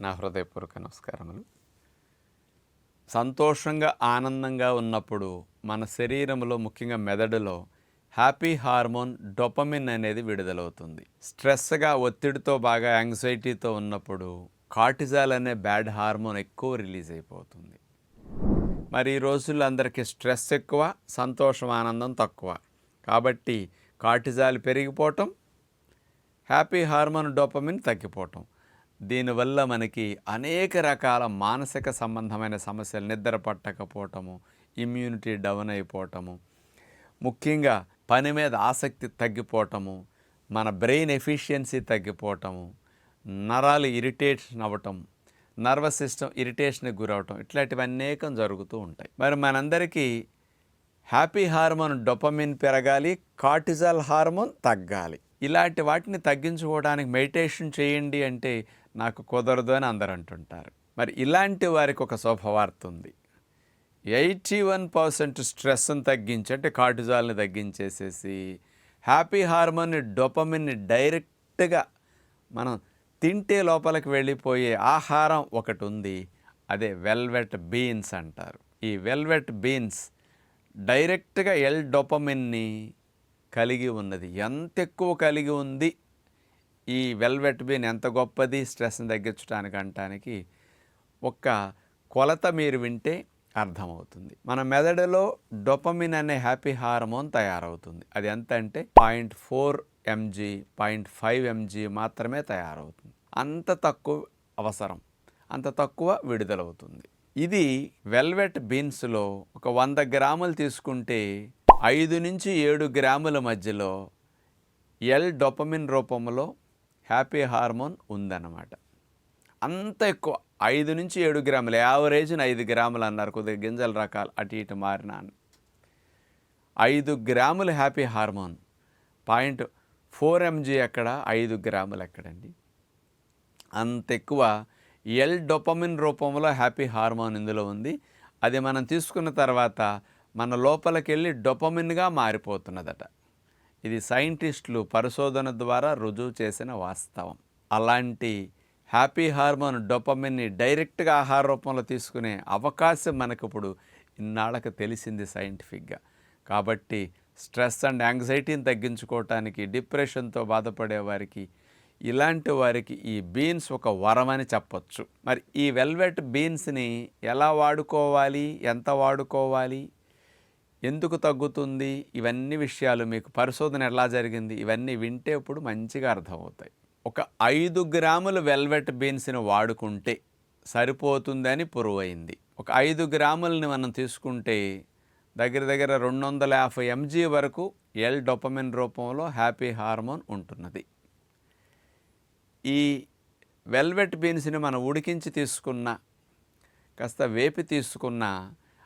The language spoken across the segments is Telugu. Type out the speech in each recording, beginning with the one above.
నా హృదయపూర్వక నమస్కారములు. సంతోషంగా ఆనందంగా ఉన్నప్పుడు మన శరీరంలో ముఖ్యంగా మెదడులో హ్యాపీ హార్మోన్ డొపమిన్ అనేది విడుదలవుతుంది. స్ట్రెస్గా ఒత్తిడితో బాగా యాంగ్జైటీతో ఉన్నప్పుడు కార్టిజాల్ అనే బ్యాడ్ హార్మోన్ ఎక్కువ రిలీజ్ అయిపోతుంది. మరి ఈ రోజుల్లో అందరికీ స్ట్రెస్ ఎక్కువ సంతోషం ఆనందం తక్కువ. కాబట్టి కార్టిజాల్ పెరిగిపోవటం హ్యాపీ హార్మోన్ డోపమిన్ తగ్గిపోవటం. దీనివల్ల మనకి అనేక రకాల మానసిక సంబంధమైన సమస్యలు నిద్ర పట్టకపోవటము ఇమ్యూనిటీ డౌన్ అయిపోవటము ముఖ్యంగా పని మీద ఆసక్తి తగ్గిపోవటము మన బ్రెయిన్ ఎఫిషియన్సీ తగ్గిపోవటము నరాలు ఇరిటేషన్ అవ్వటం నర్వస్ సిస్టమ్ ఇరిటేషన్కి గురవటం ఇట్లాంటివి అనేకం జరుగుతూ ఉంటాయి. మరి మనందరికీ హ్యాపీ హార్మోన్ డొపమిన్ పెరగాలి కార్టిజాల్ హార్మోన్ తగ్గాలి. ఇలాంటి వాటిని తగ్గించుకోవడానికి మెడిటేషన్ చేయండి అంటే నాకు కుదరదు అని అందరు అంటుంటారు మరి ఇలాంటి వారికి ఒక శుభవార్త ఉంది ఎయిటీ వన్ పర్సెంట్ స్ట్రెస్ని తగ్గించి అంటే కార్టిజాల్ని తగ్గించేసేసి హ్యాపీ హార్మోన్ని డొపమిన్ని డైరెక్ట్గా మనం తింటే లోపలికి వెళ్ళిపోయే ఆహారం ఒకటి ఉంది అదే వెల్వెట్ బీన్స్ అంటారు. ఈ వెల్వెట్ బీన్స్ డైరెక్ట్గా ఎల్ డొపమిన్ని కలిగి ఉన్నది. ఎంత ఎక్కువ కలిగి ఉంది? ఈ వెల్వెట్ బీన్ ఎంత గొప్పది? స్ట్రెస్ని తగ్గించడానికి అంటానికి ఒక్క కొలత మీరు వింటే అర్థమవుతుంది. మన మెదడులో డొపమిన్ అనే హ్యాపీ హార్మోన్ తయారవుతుంది. అది ఎంత అంటే point four mg point five mg మాత్రమే తయారవుతుంది. అంత తక్కువ అవసరం అంత తక్కువ విడుదలవుతుంది. ఇది వెల్వెట్ బీన్స్లో ఒక వంద గ్రాములు తీసుకుంటే ఐదు నుంచి ఏడు గ్రాముల మధ్యలో ఎల్ డొపమిన్ రూపంలో హ్యాపీ హార్మోన్ ఉందన్నమాట. అంత ఎక్కువ ఐదు నుంచి ఏడు గ్రాములు. యావరేజ్ని ఐదు గ్రాములు అన్నారు కొద్దిగా గింజల రకాలు అటు ఇటు మారిన ఐదు గ్రాములు happy hormone. Point four MG ఎక్కడ? ఐదు గ్రాములు ఎక్కడండి? అంత ఎక్కువ ఎల్ డొపమిన్ రూపంలో హ్యాపీ హార్మోన్ ఇందులో ఉంది. అది మనం తీసుకున్న తర్వాత మన లోపలికి వెళ్ళి డొపమిన్గా మారిపోతున్నదట. ఇది సైంటిస్టులు పరిశోధన ద్వారా రుజువు చేసిన వాస్తవం. అలాంటి హ్యాపీ హార్మోన్ డొపమిన్ని డైరెక్ట్గా ఆహార రూపంలో తీసుకునే అవకాశం మనకిప్పుడు ఇన్నాళ్ళకి తెలిసింది సైంటిఫిక్గా. కాబట్టి స్ట్రెస్ అండ్ యాంగ్జైటీని తగ్గించుకోవటానికి డిప్రెషన్తో బాధపడే వారికి ఇలాంటి వారికి ఈ బీన్స్ ఒక వరం అని చెప్పొచ్చు. మరి ఈ వెల్వెట్ బీన్స్ని ఎలా వాడుకోవాలి? ఎంత వాడుకోవాలి? ఎందుకు తగ్గుతుంది? ఇవన్నీ విషయాలు మీకు పరిశోధన ఎలా జరిగింది? ఇవన్నీ వింటే ఇప్పుడు మంచిగా అర్థమవుతాయి. ఒక ఐదు గ్రాముల వెల్వెట్ బీన్స్ని వాడుకుంటే సరిపోతుందని పురువైంది. ఒక ఐదు గ్రాములని మనం తీసుకుంటే దగ్గర దగ్గర రెండు వందల యాభై ఎంజీ వరకు ఎల్ డొపమిన్ రూపంలో హ్యాపీ హార్మోన్ ఉంటున్నది. ఈ వెల్వెట్ బీన్స్ని మనం ఉడికించి తీసుకున్న కాస్త వేపి తీసుకున్న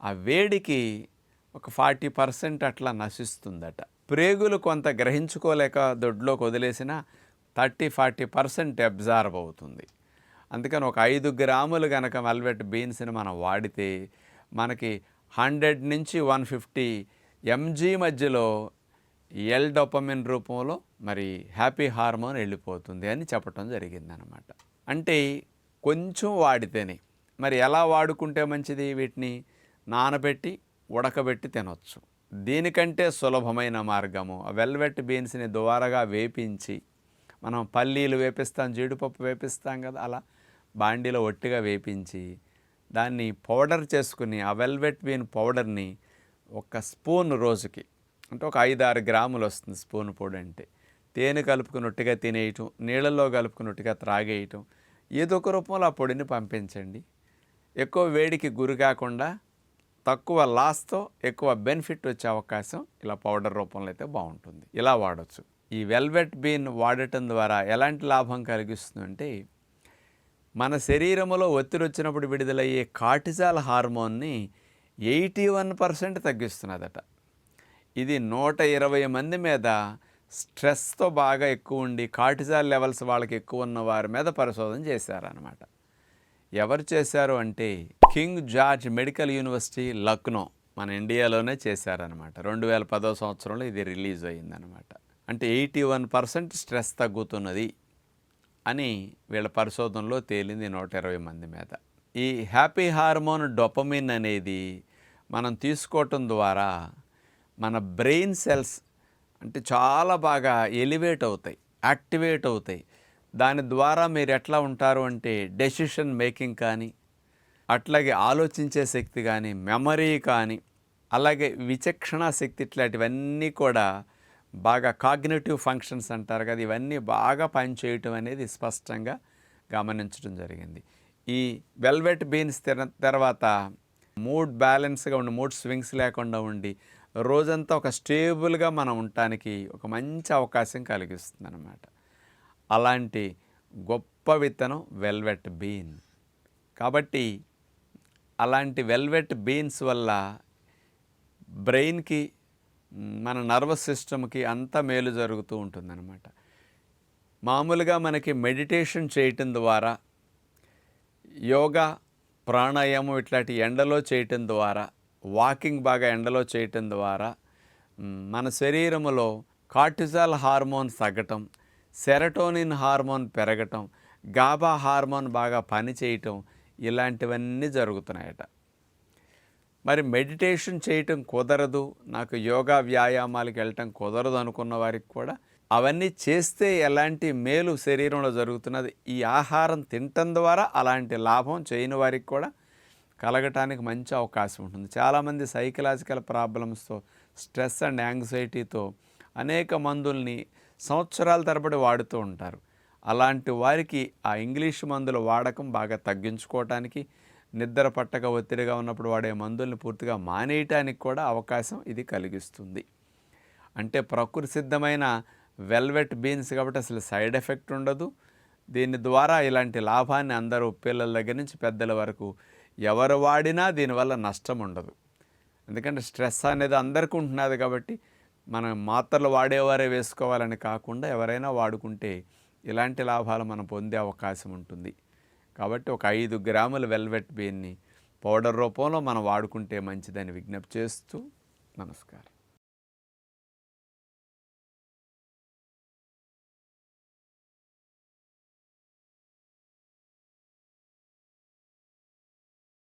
ఆ వేడికి ఒక ఫార్టీ పర్సెంట్ అట్లా నశిస్తుందట. ప్రేగులు కొంత గ్రహించుకోలేక దొడ్లోకి వదిలేసిన థర్టీ ఫార్టీ పర్సెంట్ అబ్జార్బ్ అవుతుంది. అందుకని ఒక ఐదు గ్రాములు కనుక వెల్వెట్ బీన్స్ని మనం వాడితే మనకి హండ్రెడ్ నుంచి వన్ ఫిఫ్టీ ఎంజీ మధ్యలో ఎల్ డొపమిన్ రూపంలో మరి హ్యాపీ హార్మోన్ వెళ్ళిపోతుంది అని చెప్పటం జరిగిందనమాట అంటే కొంచెం వాడితేనే. మరి ఎలా వాడుకుంటే మంచిది వీటిని? నానబెట్టి ఉడకబెట్టి తినొచ్చు. దీనికంటే సులభమైన మార్గము వెల్వెట్ బీన్స్ని ద్వారగా వేపించి మనం పల్లీలు వేపిస్తాం జీడిపప్పు వేపిస్తాం కదా అలా బాండీలో ఒట్టిగా వేపించి దాన్ని పౌడర్ చేసుకుని ఆ వెల్వెట్ బీన్ పౌడర్ని ఒక స్పూన్ రోజుకి అంటే ఒక ఐదు ఆరు గ్రాములు వస్తుంది స్పూన్ పొడి అంటే తేనె కలుపుకున్నట్టుగా తినేయటం నీళ్ళల్లో కలుపుకున్నట్టుగా త్రాగేయటం ఏదో ఒక రూపంలో ఆ పొడిని పంపించండి. ఎక్కువ వేడికి గురి కాకుండా తక్కువ లాస్తో ఎక్కువ బెనిఫిట్ వచ్చే అవకాశం ఇలా పౌడర్ రూపంలో అయితే బాగుంటుంది. ఇలా వాడచ్చు. ఈ వెల్వెట్ బీన్ వాడటం ద్వారా ఎలాంటి లాభం కలిగిస్తుందంటే మన శరీరంలో ఒత్తిడి వచ్చినప్పుడు విడుదలయ్యే కార్టిజాల్ హార్మోన్ని ఎయిటీ వన్ పర్సెంట్ తగ్గిస్తున్నదట. ఇది నూట ఇరవై మంది మీద స్ట్రెస్తో బాగా ఎక్కువ ఉండి కార్టిజాల్ లెవెల్స్ వాళ్ళకి ఎక్కువ ఉన్న వారి మీద పరిశోధన చేశారనమాట ఎవరు చేశారు అంటే King George Medical University Lucknow మన ఇండియాలోనే చేశారనమాట రెండు వేల పదో సంవత్సరంలో ఇది రిలీజ్ అయిందనమాట అంటే ఎయిటీ వన్ పర్సెంట్ స్ట్రెస్ తగ్గుతున్నది అని వీళ్ళ పరిశోధనలో తేలింది నూట ఇరవై మంది మీద. ఈ హ్యాపీ హార్మోన్ డొపమిన్ అనేది మనం తీసుకోవటం ద్వారా మన బ్రెయిన్ సెల్స్ అంటే చాలా బాగా ఎలివేట్ అవుతాయి యాక్టివేట్ అవుతాయి. దాని ద్వారా మీరు ఎట్లా ఉంటారు అంటే డెసిషన్ మేకింగ్ కానీ అట్లాగే ఆలోచించే శక్తి కానీ మెమరీ కానీ అలాగే విచక్షణ శక్తి ఇట్లాంటివన్నీ కూడా బాగా కాగ్నేటివ్ ఫంక్షన్స్ అంటారు కదా ఇవన్నీ బాగా పనిచేయటం అనేది స్పష్టంగా గమనించడం జరిగింది. ఈ వెల్వెట్ బీన్స్ తిన తర్వాత మూడ్ బ్యాలెన్స్గా ఉండి మూడ్ స్వింగ్స్ లేకుండా ఉండి రోజంతా ఒక స్టేబుల్గా మనం ఉండటానికి ఒక మంచి అవకాశం కలిగిస్తుంది అనమాట అలాంటి గొప్ప విత్తనం వెల్వెట్ బీన్. కాబట్టి అలాంటి వెల్వెట్ బీన్స్ వల్ల బ్రెయిన్కి మన నర్వస్ సిస్టమ్కి అంత మేలు జరుగుతూ ఉంటుందన్నమాట. మామూలుగా మనకి మెడిటేషన్ చేయటం ద్వారా యోగా ప్రాణాయామం ఇట్లాంటి ఎండలో చేయటం ద్వారా వాకింగ్ బాగా ఎండలో చేయటం ద్వారా మన శరీరంలో కార్టిజాల్ హార్మోన్ తగ్గటం సెరటోనిన్ హార్మోన్ పెరగటం గాబా హార్మోన్ బాగా పనిచేయటం ఇలాంటివన్నీ జరుగుతున్నాయట. మరి మెడిటేషన్ చేయటం కుదరదు నాకు యోగా వ్యాయామాలకు వెళ్ళటం కుదరదు అనుకున్న వారికి కూడా అవన్నీ చేస్తే ఎలాంటి మేలు శరీరంలో జరుగుతున్నది ఈ ఆహారం తినటం ద్వారా అలాంటి లాభం చేయని వారికి కూడా కలగటానికి మంచి అవకాశం ఉంటుంది. చాలామంది సైకలాజికల్ ప్రాబ్లమ్స్తో స్ట్రెస్ అండ్ యాంగ్జైటీతో అనేక మందుల్ని సంవత్సరాల తరబడి వాడుతూ ఉంటారు. అలాంటి వారికి ఆ ఇంగ్లీష్ మందుల వాడకం బాగా తగ్గించుకోవటానికి నిద్ర పట్టక ఒత్తిడిగా ఉన్నప్పుడు వాడే మందుల్ని పూర్తిగా మానేయటానికి కూడా అవకాశం ఇది కలిగిస్తుంది. అంటే ప్రకృతి సిద్ధమైన వెల్వెట్ బీన్స్ కాబట్టి అసలు సైడ్ ఎఫెక్ట్ ఉండదు. దీని ద్వారా ఇలాంటి లాభాన్ని అందరూ పిల్లల దగ్గర నుంచి పెద్దల వరకు ఎవరు వాడినా దీనివల్ల నష్టం ఉండదు. ఎందుకంటే స్ట్రెస్ అనేది అందరికీ ఉంటున్నది కాబట్టి మనం మాత్రలు వాడేవారే వేసుకోవాలని కాకుండా ఎవరైనా వాడుకుంటే ఇలాంటి లాభాలు మనం పొందే అవకాశం ఉంటుంది. కాబట్టి ఒక ఐదు గ్రాముల వెల్వెట్ బీన్ని పౌడర్ రూపంలో మనం వాడుకుంటే మంచిదని విజ్ఞప్తి చేస్తూ నమస్కారం.